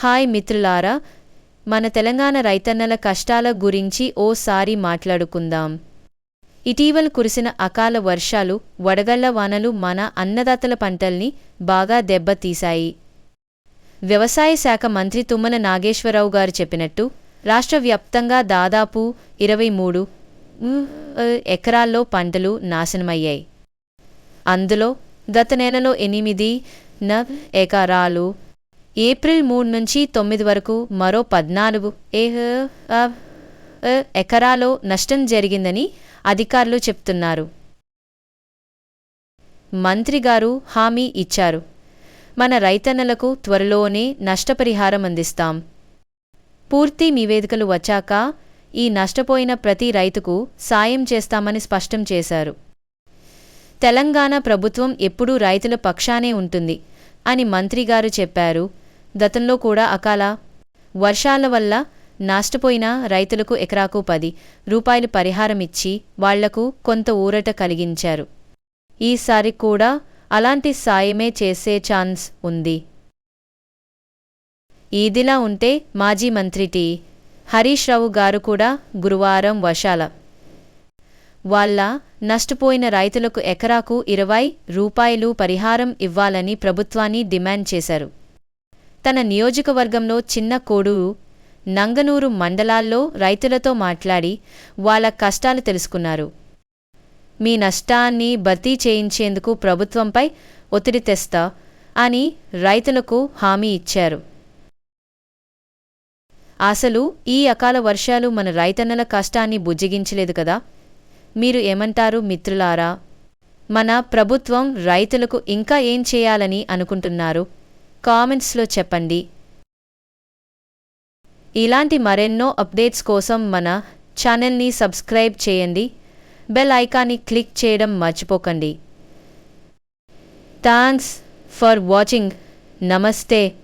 Hi మిత్రులారా మన తెలంగాణ రైతన్నల కష్టాల గురించి ఓసారి మాట్లాడుకుందాం. ఇటీవల కురిసిన అకాల వర్షాలు వడగళ్ళ వానలు మన అన్నదాతల పంటల్ని బాగా దెబ్బతీశాయి. వ్యవసాయ శాఖ మంత్రి తుమ్మల నాగేశ్వరరావు గారు చెప్పినట్టు రాష్ట్ర వ్యాప్తంగా దాదాపు ఇరవై మూడు ఎకరాల్లో పంటలు నాశనమయ్యాయి. అందులో గత నెలలో ఎనిమిది న ఎకరాలు ఏప్రిల్ మూడు నుంచి తొమ్మిది వరకు మరో పద్నాలుగు ఏహ్ ఎకరాలో నష్టం జరిగిందని అధికారులు చెప్తున్నారు. మంత్రి గారు హామీ ఇచ్చారు. మన రైతన్నలకు త్వరలోనే నష్టపరిహారం అందిస్తాం. పూర్తి నివేదికలు వచ్చాక ఈ నష్టపోయిన ప్రతి రైతుకు సాయం చేస్తామని స్పష్టం చేశారు. తెలంగాణ ప్రభుత్వం ఎప్పుడూ రైతుల పక్షానే ఉంటుంది అని మంత్రిగారు చెప్పారు. గతంలో కూడా అకాల వర్షాల వల్ల నష్టపోయిన రైతులకు ఎకరాకు పది రూపాయలు పరిహారం ఇచ్చి వాళ్ళకు కొంత ఊరట కలిగించారు. ఈసారి కూడా అలాంటి సాయమే చేసే ఛాన్స్ ఉంది. ఇదిలా ఉంటే మాజీ మంత్రి టి. హరీష్ రావు గారు కూడా గురువారం వర్షాల వాళ్ళ నష్టపోయిన రైతులకు ఎకరాకు ఇరవై రూపాయలు పరిహారం ఇవ్వాలని ప్రభుత్వాన్ని డిమాండ్ చేశారు. తన నియోజకవర్గంలో చిన్న కోడు నంగనూరు మండలాల్లో రైతులతో మాట్లాడి వాళ్ళ కష్టాలు తెలుసుకున్నారు. మీ నష్టాన్ని భర్తీ చేయించేందుకు ప్రభుత్వంపై ఒత్తిడి తెస్తా అని రైతులకు హామీ ఇచ్చారు. అసలు ఈ అకాల వర్షాలు మన రైతన్నల కష్టాన్ని బుజ్జగించలేదు కదా? మీరు ఏమంటారు మిత్రులారా? మన ప్రభుత్వం రైతులకు ఇంకా ఏం చేయాలని అనుకుంటున్నారు? కామెంట్స్లో చెప్పండి. ఇలాంటి మరెన్నో అప్డేట్స్ కోసం మన ఛానల్ని సబ్స్క్రైబ్ చేయండి. బెల్ ఐకాన్ని క్లిక్ చేయడం మర్చిపోకండి. Thanks for watching. నమస్తే.